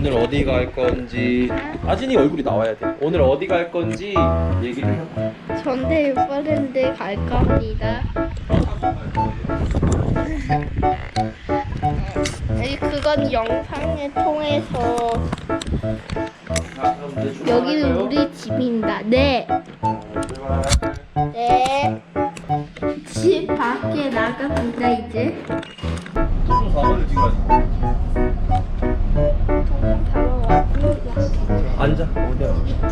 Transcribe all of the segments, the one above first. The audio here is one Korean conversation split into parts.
오늘 어디 갈 건지 아진이 얼굴이 나와야 돼. 오늘 어디 갈 건지 얘기를 해. 전대 빠른데 갈까 합니다. 아니, 그건 영상을 통해서 자, 그럼 이제 여기는 출발할까요? 우리 집입니다. 네. 출발. 네. 집 밖에 나갑니다 이제. 조금 4번을 찍어야지. 앉아. 어디야? 네.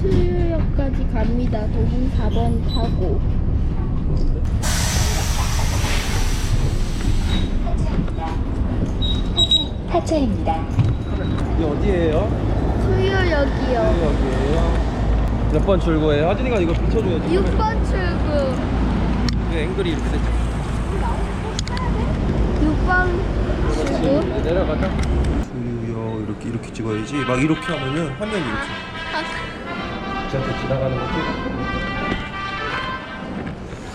수유역까지 갑니다. 도봉 4번 타고. 하차입니다. 이게 어디예요? 수유역이요. 여기예요. 몇 번 출구예요? 하진이가 이거 비춰줘야지. 6번 출구. 이게 앵글이 이렇게 됐죠. 6번 그렇지. 출구. 이제 내려가자. 수유역 이렇게 이렇게 찍어야지. 막 이렇게 하면은 화면이 이렇게. 저한테 지나가는 거 찍어.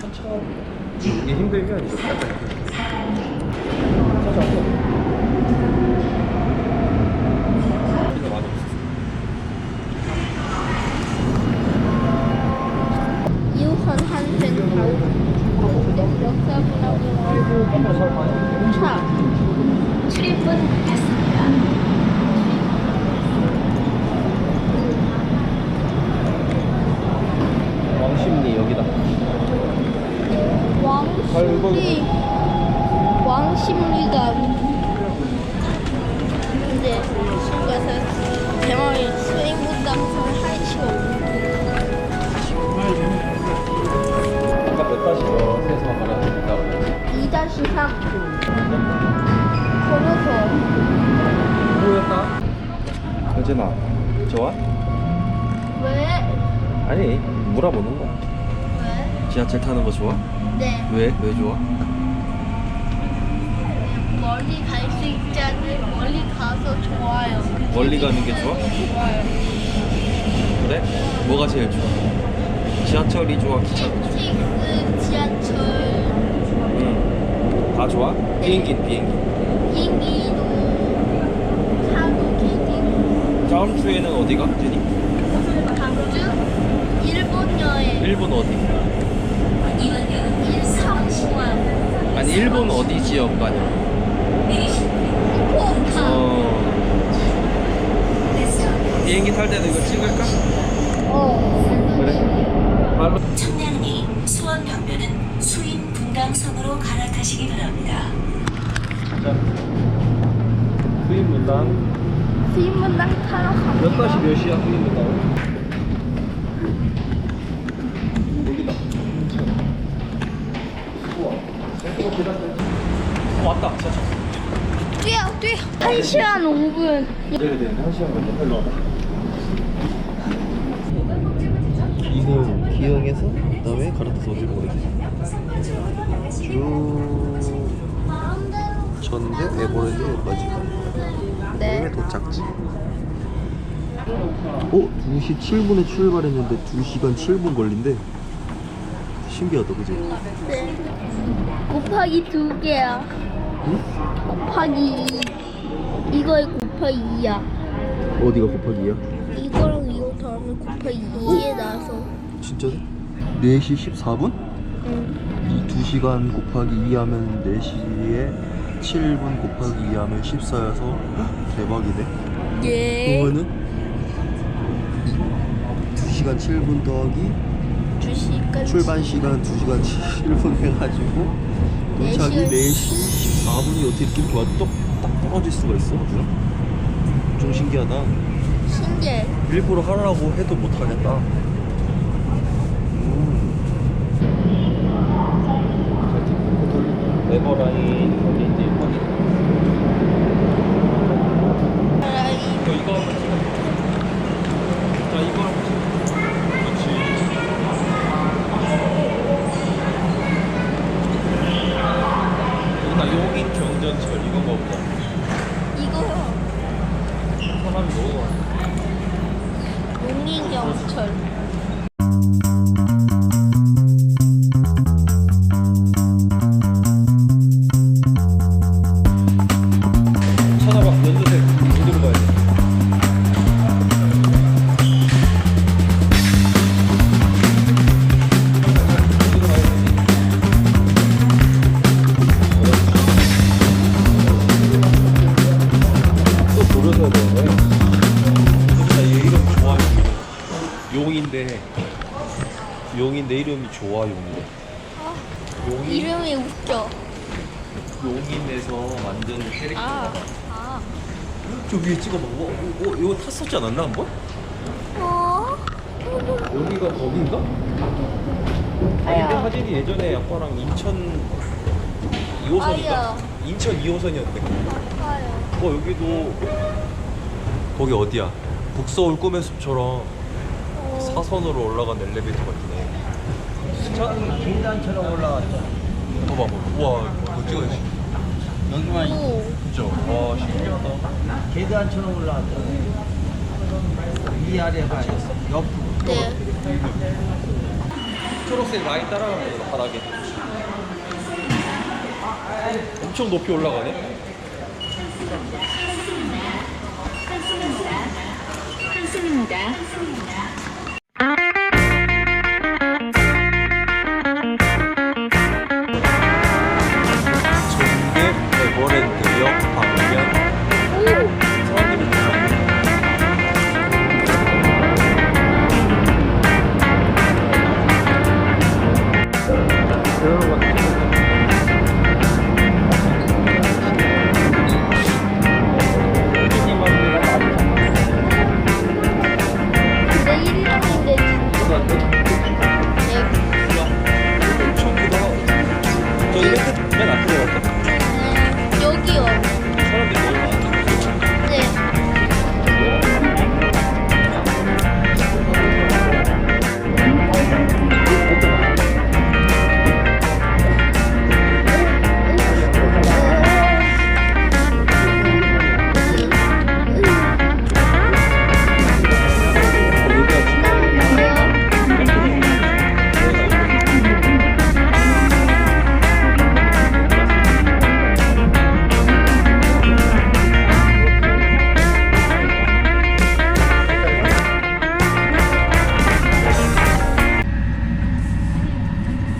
천천히. 이게 힘들면 이렇게 약간 이렇게. 천천히. 이거 많이 없었어. 이우선 한센 가고 역사분하고 차. 출입문 닫습니다. 왕십리 여기다. 왕십리 왕십리가 이제 가서 대망의 수행문당선을 할 시가 없는 아까 몇 다시요? 세서 말하니까. 2-3 걸어서 뭐였다? 여진아, 좋아? 왜? 아니, 물어보는. 왜? 지하철 타는 거 좋아? 네 왜? 왜 좋아? 멀리 갈 수 있잖아요 멀리 가서 좋아요 멀리 가는 게 좋아? 좋아요 그래? 뭐가 제일 좋아? 지하철이 좋아? 기차가 좋아? KTX 지하철 응. 다 좋아? 비행기는 비행기. 비행기도 타고 KTX 다음 주에는 어디 가? 제니? 광주 일본 여행 일본 어디? 일본 어디 지역 가냐? 어. 비행기 탈 때도 이거 찍을까? 어 그래. 바로. 청량리 수원 방면은 수인 분당선으로 갈아타시기 바랍니다. 자. 수입 문당. 수인문당 타러 갑니다 몇 다시 몇 시야 수입 문당? 어, 왔다. 자, 자. 뛰어 뛰어 1시간 5분 기다려야 되는데 한 시간 걸려. 일로 와봐. 기흥, 기흥에서 그다음에 갈아타서 어디로 가야 돼? 쭉 전대 에버랜드 여기까지. 네 도착지. 어? 2시 7분에 출발했는데 2시간 7분 걸린대. 신기하다, 그지? 네. 곱하기 두 개야 응? 곱하기 이거에 곱하기 2야 어디가 곱하기야? 이거랑 이거 더하면 곱하기 2에 나서 진짜네? 4시 14분? 응. 2시간 곱하기 2 하면 4시에 7분 곱하기 2 하면 14여서 대박이네. 예 그러면은 2시간 7분 더하기 2시간 출발 시간 2시간 7분 해가지고 도착이 4시 14분이 어떻게 이렇게 좋아 딱, 딱 떨어질 수가 있어? 그죠? 좀 신기하다. 신기해 일부러 하라고 해도 못하겠다. 음. 레버라인 여기 이제 확인. 이거 이거 한번 찍어. 자 이거 한번 찍어. 그렇지. 용인 경전철 이거 먹자. 이거요. 사람이 너무 많아. 이름이 좋아 용인 용인 이름이 웃겨. 용인에서 만든 캐릭터 아, 아. 저 위에 찍어봐 어, 어, 어, 이거 탔었지 않았나 한 번? 어? 여기가 거긴가? 아니 근데 화진이 예전에 아빠랑 인천 2호선인가? 아니야. 인천 2호선이었대 아파요. 어 여기도 거기 어디야? 북서울 꿈의 숲처럼 어. 사선으로 올라간 엘리베이터가 있네 저는 계단처럼 올라갔죠. 봐봐 우와 이거 찍어야지 여기만 오. 진짜 와 신기하다 계단처럼 올라갔죠. 위 아래 봐요. 옆으로. 네. 초록색 라인 따라가는 거다 바닥에 엄청 높이 올라가네 한승입니다. 전개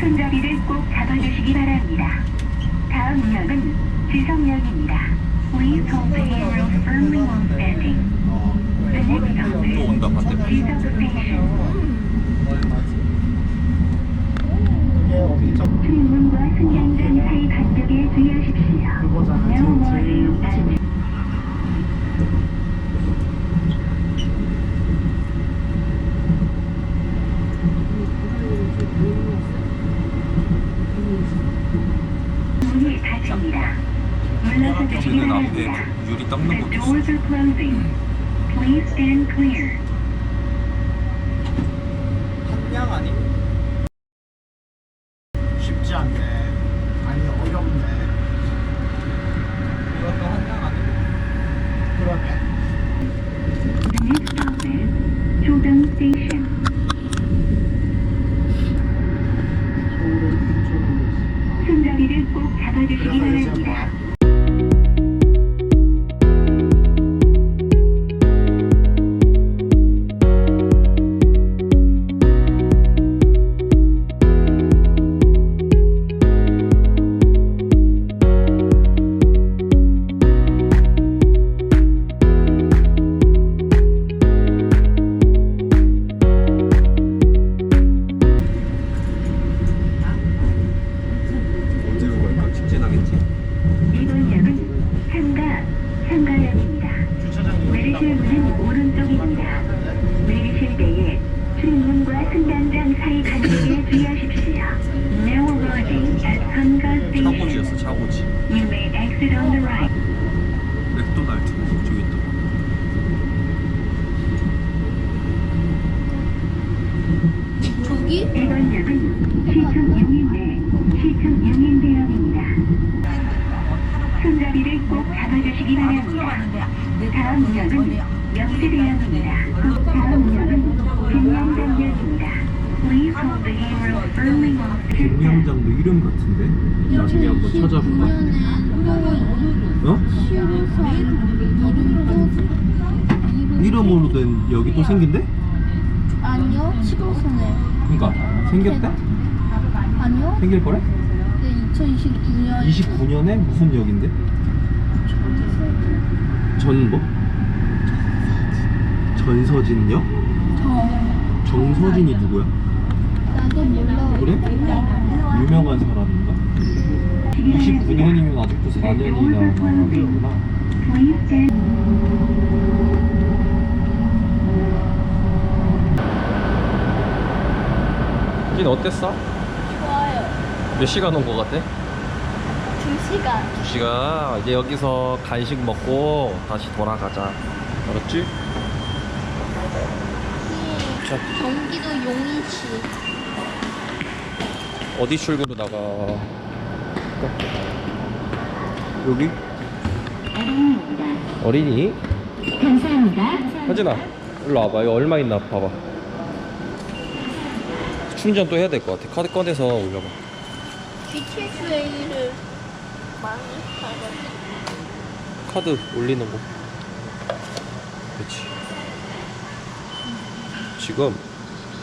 손잡이를 꼭 잡아주시기 바랍니다. 다음 역은 지성역입니다. Please hold the handrails firmly while standing. The next stop 또 is 온다 반대편 지성 Station. 출문과 승강장 사이 간격에 주의하십시오. No more hands. 문이 닫힙니다. 저기는 앞에. 유리 닦는 The 것도 있어 doors are closing. Please stand clear. 한양 아니? 쉽 이번 역은 시청 용인대, 시청 용인대역입니다. 손잡이를 꼭 잡아주시기 바랍니다. 다음 역은 영세대역입니다. 다음 역은 김영담역입니다. Please hold the handrail firmly on the 백령장도 이름 같은데? 나중에 한번 찾아볼까? 어? 이름으로 된 여기 또 생긴데? 아니요, 치고서는. 그니까 생겼대? 아니요 생길 거래? 네 2029년 29년에 무슨 역인데? 전 뭐? 전서진 역? 저 정서진이 누구야? 나도 몰라 그래? 유명한 사람인가? 29년이면 아직도 4년이나 남았구나 진 어땠어? 좋아요 몇 시간 온 거 같아? 2시간 2시간 이제 여기서 간식 먹고 다시 돌아가자 알았지? 자. 경기도 용인시 어디 출구로 나가? 여기? 어린이? 감사합니다. 하진아 일로 와봐 이거 얼마 있나 봐봐 충전 또 해야 될 것 같아. 카드 꺼내서 올려봐. GTSA를 많이 사거든 카드 올리는 거. 그렇지 지금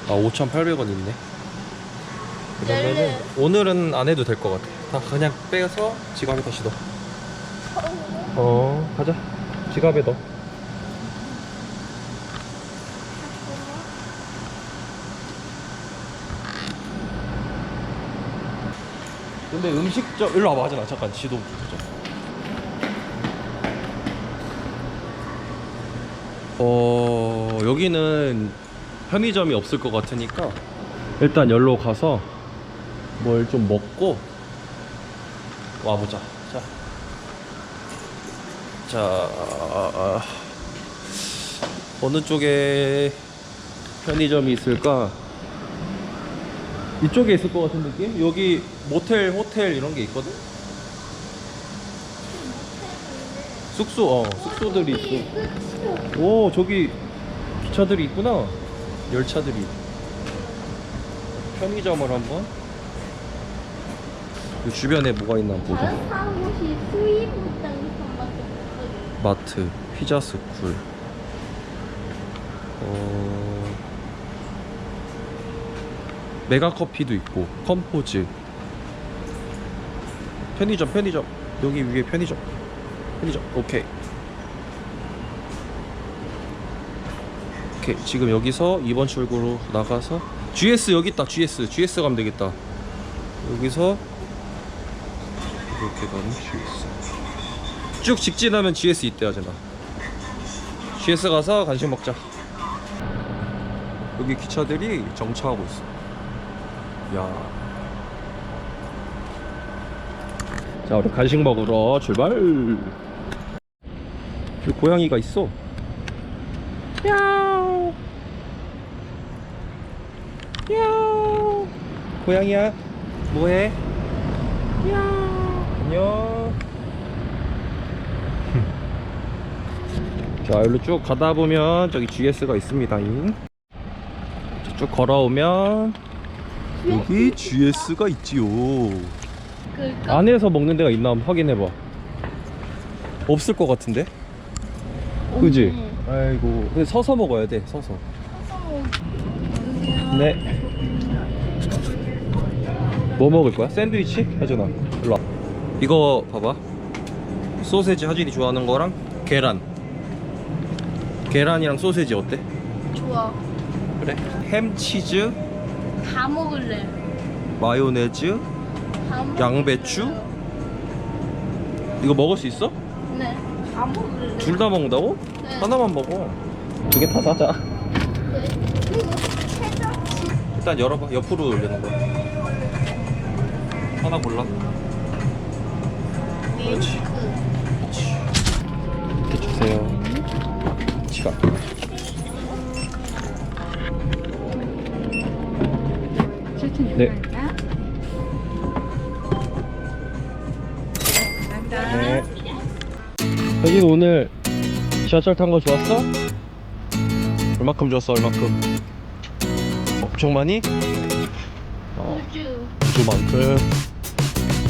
아 5,800원 있네. 그러면은. 오늘은 안 해도 될 것 같아. 다 그냥 빼서 지갑에 다시 넣어. 어 가자. 지갑에 넣어 근데 음식점 일로 와봐 하진아 잠깐 지도. 좀 보자 어 여기는 편의점이 없을 것 같으니까 일단 열로 가서 뭘 좀 먹고 와보자. 자, 자 아, 어느 쪽에 편의점이 있을까 이쪽에 있을 것 같은 느낌? 여기 모텔, 호텔 이런 게 있거든? 숙소, 어, 숙소들이 있어. 오, 저기 기차들이 있구나. 열차들이. 편의점을 한번. 이 주변에 뭐가 있나 보자. 다른 마트, 피자 스쿨. 어... 메가 커피도 있고, 컴포즈. 편의점, 편의점. 여기 위에 편의점. 편의점. 오케이. 오케이. 지금 여기서 2번 출구로 나가서 GS 여기 있다. GS. GS 가면 되겠다. 여기서 이렇게 가면 GS. 쭉 직진하면 GS 있대 하잖아 GS 가서 간식 먹자 여기 기차들이 정차하고 있어 야. 자 우리 간식 먹으러 출발. 여기 고양이가 있어. 야옹 야옹 고양이야 뭐해? 야옹 안녕. 자, 여기로 쭉 가다 보면 저기 GS가 있습니다. 쭉 걸어오면 여기 GS가 있지요. 안에서 먹는 데가 있나 한번 확인해 봐. 없을 것 같은데? 그지? 아이고. 근데 서서 먹어야 돼. 서서. 네. 뭐 먹을 거야? 샌드위치? 하준아. 일로 와. 이거 봐봐. 소세지 하준이 좋아하는 거랑 계란. 계란이랑 소세지 어때? 좋아 그래. 햄, 치즈, 다 먹을래 마요네즈, 다 먹... 양배추. 이거 먹을 수 있어? 네 다 먹을래 둘 다 먹는다고? 네. 하나만 먹어. 두 개 다 사자. 네. 그리고 일단 열어봐. 옆으로 올리는 거야. 하나 골라. 그렇지. 이렇게 주세요. 지갑. 네. 네. 여긴 오늘 지하철 탄 거 좋았어? 얼마큼 좋았어 얼마큼? 엄청 많이? 어, 우주. 우주만큼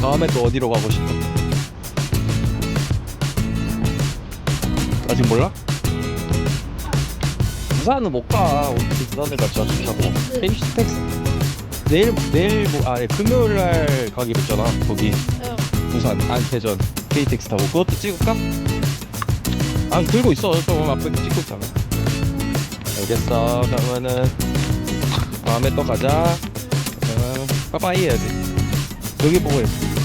다음에 또 어디로 가고 싶어? 아직 몰라? 부산은 못 가. 어떻게 부산을 가 지하철 타고. KTX 내일 내일 뭐 아, 금요일 날 가기로 했잖아. 거기 응. 부산 안태전 KTX 타고 그것도 찍을까? 아 들고 있어. 좀 앞에 찍고 있잖아. 알겠어. 그러면은 다음에 또 가자. 어, 빠빠이 해야지. 여기 보고 해.